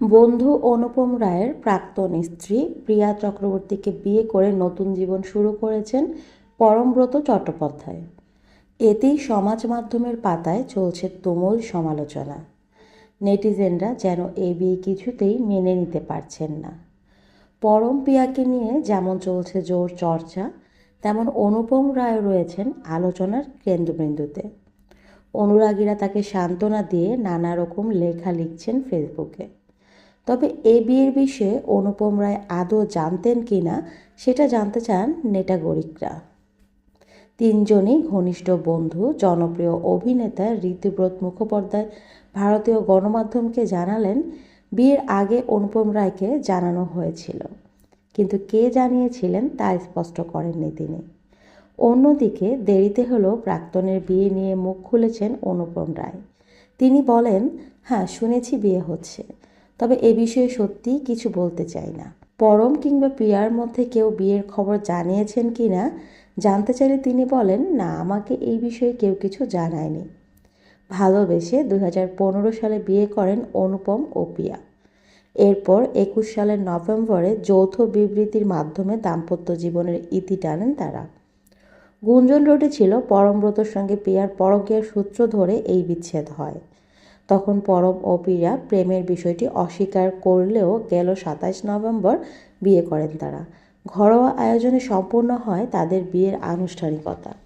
বন্ধু অনুপম রায়ের প্রাক্তন স্ত্রী প্রিয়া চক্রবর্তীকে বিয়ে করে নতুন জীবন শুরু করেছেন পরমব্রত চট্টোপাধ্যায়। এতেই সমাজ মাধ্যমের পাতায় চলছে তুমুল সমালোচনা। নেটিজেনরা যেন এ বিয়ে কিছুতেই মেনে নিতে পারছেন না। পরম প্রিয়াকে নিয়ে যেমন চলছে জোর চর্চা, তেমন অনুপম রায় রয়েছেন আলোচনার কেন্দ্রবিন্দুতে। অনুরাগীরা তাকে সান্ত্বনা দিয়ে নানা রকম লেখা লিখছেন ফেসবুকে। তবে এ বিয়ের বিষয়ে অনুপম রায় আদৌ জানতেন কি না সেটা জানতে চান নেটাগরিকরা তিনজনই ঘনিষ্ঠ বন্ধু, জনপ্রিয় অভিনেতা ঋতুব্রত মুখোপাধ্যায় ভারতীয় গণমাধ্যমকে জানালেন, বিয়ের আগে অনুপম রায়কে জানানো হয়েছিল। কিন্তু কে জানিয়েছিলেন তা স্পষ্ট করেননি তিনি। অন্যদিকে দেরিতে হলেও প্রাক্তনের বিয়ে নিয়ে মুখ খুলেছেন অনুপম রায়। তিনি বলেন হ্যাঁ শুনেছি বিয়ে হচ্ছে। তবে এ বিষয়ে সত্যিই কিছু বলতে চাই না। পরম কিংবা প্রিয়ার মধ্যে কেউ বিয়ের খবর জানিয়েছেন কি না, জানতে চাইলে তিনি বলেন, না, আমাকে এই বিষয়ে কেউ কিছু জানায়নি। ভালোবেসে দুই হাজার পনেরো সালে বিয়ে করেন অনুপম ও প্রিয়া। এরপর একুশ সালের নভেম্বরে যৌথ বিবৃতির মাধ্যমে দাম্পত্য জীবনের ইতি টানেন তারা। গুঞ্জন রোডে ছিল পরমব্রতর সঙ্গে প্রিয়ার পরকীয়ার সূত্র ধরে এই বিচ্ছেদ হয়। তখন পরম ও প্রেমের বিষয়টি অস্বীকার করলেও গেল সাতাশ নভেম্বর বিয়ে করেন তারা। ঘরোয়া আয়োজনে সম্পূর্ণ হয় তাদের বিয়ের আনুষ্ঠানিকতা।